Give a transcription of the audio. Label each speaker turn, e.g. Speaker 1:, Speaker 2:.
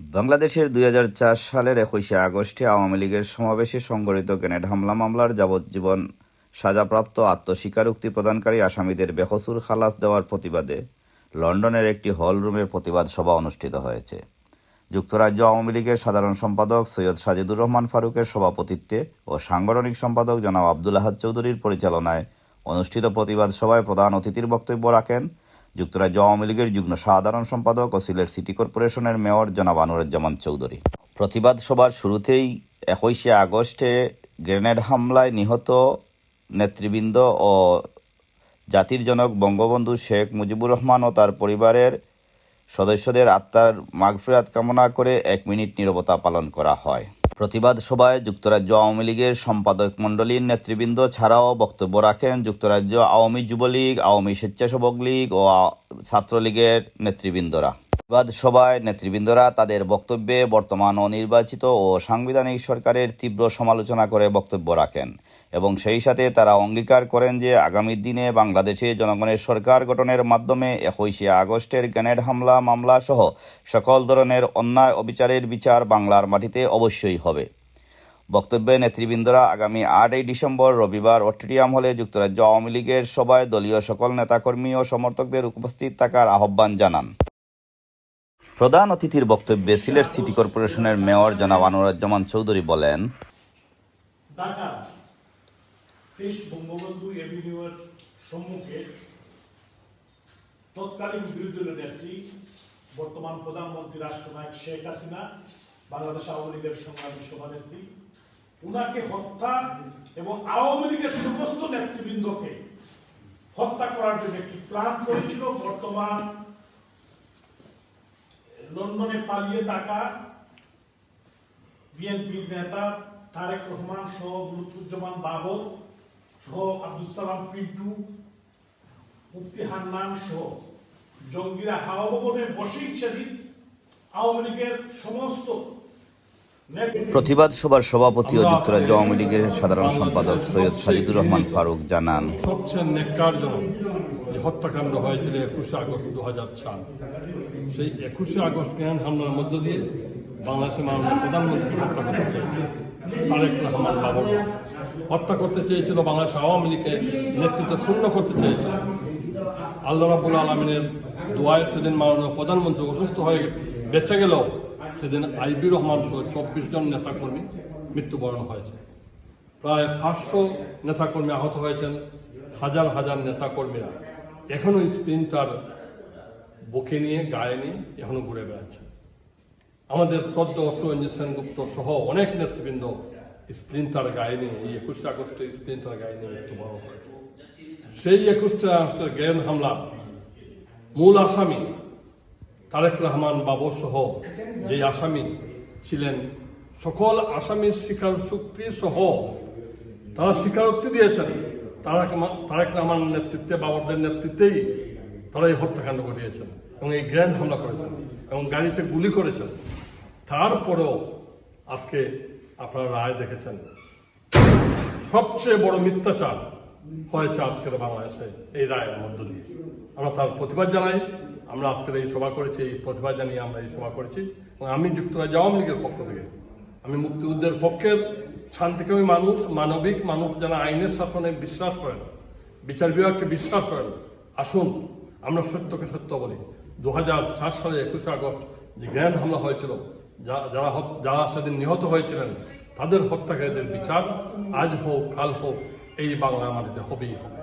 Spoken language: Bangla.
Speaker 1: বাংলাদেশের দুই হাজার চার সালের একুশে আগস্টে আওয়ামী লীগের সমাবেশে সংঘটিত গ্রেনেড হামলা মামলার যাবজ্জীবন সাজাপ্রাপ্ত আত্মস্বীকারোক্তি প্রদানকারী আসামিদের বেকসুর খালাস দেওয়ার প্রতিবাদে লন্ডনের একটি হল রুমে প্রতিবাদ সভা অনুষ্ঠিত হয়েছে। যুক্তরাজ্য আওয়ামী লীগের সাধারণ সম্পাদক সৈয়দ সাজিদুর রহমান ফারুকের সভাপতিত্বে ও সাংগঠনিক সম্পাদক জনাব আব্দুল আহাদ চৌধুরীর পরিচালনায় অনুষ্ঠিত প্রতিবাদ সভায় প্রধান অতিথির বক্তব্য রাখেন যুক্তরাজ্য আওয়ামী লীগের যুগ্ম সাধারণ সম্পাদক ও সিলেট সিটি কর্পোরেশনের মেয়র জনাব আনোয়ারুজ্জামান চৌধুরী। প্রতিবাদ সভার শুরুতেই একুশে আগস্টে গ্রেনেড হামলায় নিহত নেতৃবৃন্দ ও জাতির জনক বঙ্গবন্ধু শেখ মুজিবুর রহমান ও তার পরিবারের সদস্যদের আত্মার মাগফিরাত কামনা করে এক মিনিট নীরবতা পালন করা হয়। প্রতিবাদ সভায় যুক্তরাজ্য আওয়ামী লীগের সম্পাদক মণ্ডলীর নেতৃবৃন্দ ছাড়াও বক্তব্য রাখেন যুক্তরাজ্য আওয়ামী যুবলীগ, আওয়ামী স্বেচ্ছাসেবক লীগ ও ছাত্রলীগের নেতৃবৃন্দরা। প্রতিবাদ সভায় নেতৃবৃন্দরা তাদের বক্তব্যে বর্তমান অনির্বাচিত ও সাংবিধানিক সরকারের তীব্র সমালোচনা করে বক্তব্য রাখেন। এবং সেই সাথে তারা অঙ্গীকার করেন যে আগামী দিনে বাংলাদেশে জনগণের সরকার গঠনের মাধ্যমে একুশে আগস্টের গ্রেনেড হামলা মামলা সহ সকল ধরনের অন্যায় অবিচারের বিচার বাংলার মাটিতে অবশ্যই হবে। বক্তব্যে নেতৃবৃন্দরা আগামী আটই ডিসেম্বর রবিবার অট্টেরিয়াম হলে যুক্তরাজ্য আওয়ামী লীগের সভায় দলীয় সকল নেতাকর্মী ও সমর্থকদের উপস্থিত থাকার আহ্বান জানান। প্রধান অতিথির বক্তব্যে সিলেট সিটি কর্পোরেশনের মেয়র জনাব আনোয়ারুজ্জামান চৌধুরী বলেন
Speaker 2: তেইশ বঙ্গবন্ধু এভিনিউয়ের সম্মুখে তৎকালীন বিরোধী নেত্রী, বর্তমান প্রধানমন্ত্রী রাষ্ট্রনায়ক শেখ হাসিনা, বাংলাদেশ আওয়ামী লীগের সংগ্রামী সভানেত্রী, উনাকে হত্যা এবং আওয়ামী লীগের সমস্ত নেতৃবৃন্দকে হত্যা করার জন্য একটি প্ল্যান করেছিল। বর্তমান লন্ডনে পালিয়ে থাকা বিএনপির নেতা তারেক রহমান সহ লুৎফুজ্জামান বাবর সহ আব্দুল সালাম পিন্টু মুফতি হান্নান সহ জঙ্গিরা হাওয়া ভবনে বসেই সেদিন আওয়ামী লীগের সমস্ত
Speaker 1: প্রতিবাদ সভার সভাপতি ও যুক্তরাজ্য আওয়ামী লীগের সাধারণ সম্পাদক সৈয়দ সাজিদুর রহমান ফারুক জানান।
Speaker 3: সবচেয়ে নেককারজনক যে হত্যাকাণ্ড হয়েছিল একুশে আগস্ট দু হাজার সাল সেই একুশে আগস্ট গ্রহণ হামলার মধ্য দিয়ে বাংলাদেশের মাননীয় প্রধানমন্ত্রী হত্যা করতে চেয়েছিল তারেক রহমান বাবর হত্যা করতে চেয়েছিল বাংলাদেশ আওয়ামী লীগের নেতৃত্ব শূন্য করতে চেয়েছিল। আল্লাহ রাবুল আলমিনের দোয়ায় সেদিন মাননীয় প্রধানমন্ত্রী অসুস্থ হয়ে বেঁচে গেলেও সেদিন আইবি রহমান সহ চব্বিশ জন নেতাকর্মী মৃত্যুবরণ হয়েছে। প্রায় পাঁচশো নেতাকর্মী আহত হয়েছেন, হাজার হাজার নেতাকর্মীরা। এখনও স্প্রিন্টার বুকে নিয়ে, গায়ে নিয়ে এখনও ঘুরে বেড়াচ্ছে আমাদের শ্রদ্ধ সুরঞ্জিত সেনগুপ্ত সহ অনেক নেতৃবৃন্দ স্প্রিন্টার গায়ে এই একুশে আগস্টে স্প্রিন্টার গায়ে নিয়ে মৃত্যুবরণ করেছে সেই একুশে আগস্টের গ্রেন হামলা, মূল আসামি তারেক রহমান বাবর সহ যে আসামি ছিলেন, সকল আসামির স্বীকার শক্তি সহ তারা স্বীকারোক্তি দিয়েছেন, তারাক তারেক রহমান নেতৃত্বে বাবরদের নেতৃত্বেই তারা এই হত্যাকাণ্ড ঘটিয়েছেন এবং এই গ্র্যান্ড হামলা করেছেন এবং গাড়িতে গুলি করেছেন। তারপরেও আজকে আপনারা রায় দেখেছেন। সবচেয়ে বড় মিথ্যাচার হয়েছে আজকের বাংলাদেশে এই রায়ের মধ্য দিয়ে। আমরা তার প্রতিবাদ জানাই। আমরা আজকের এই সভা করেছি, এই প্রতিবাদ জানিয়ে আমরা এই সভা করেছি। এবং আমি যুক্তরাজ্য আওয়ামী লীগের পক্ষ থেকে, আমি মুক্তিযুদ্ধের পক্ষের শান্তিকামী মানুষ, মানবিক মানুষ যারা আইনের শাসনে বিশ্বাস করেন, বিচার বিভাগকে বিশ্বাস করেন, আসুন আমরা সত্যকে সত্য বলি। দু সালে একুশে আগস্ট যে গ্র্যান্ড হামলা হয়েছিল যারা যারা সেদিন নিহত হয়েছিলেন, তাদের হত্যাকারীদের বিচার আজ হোক, কাল হোক, এই বাংলা মাটিতে হবেই হবে।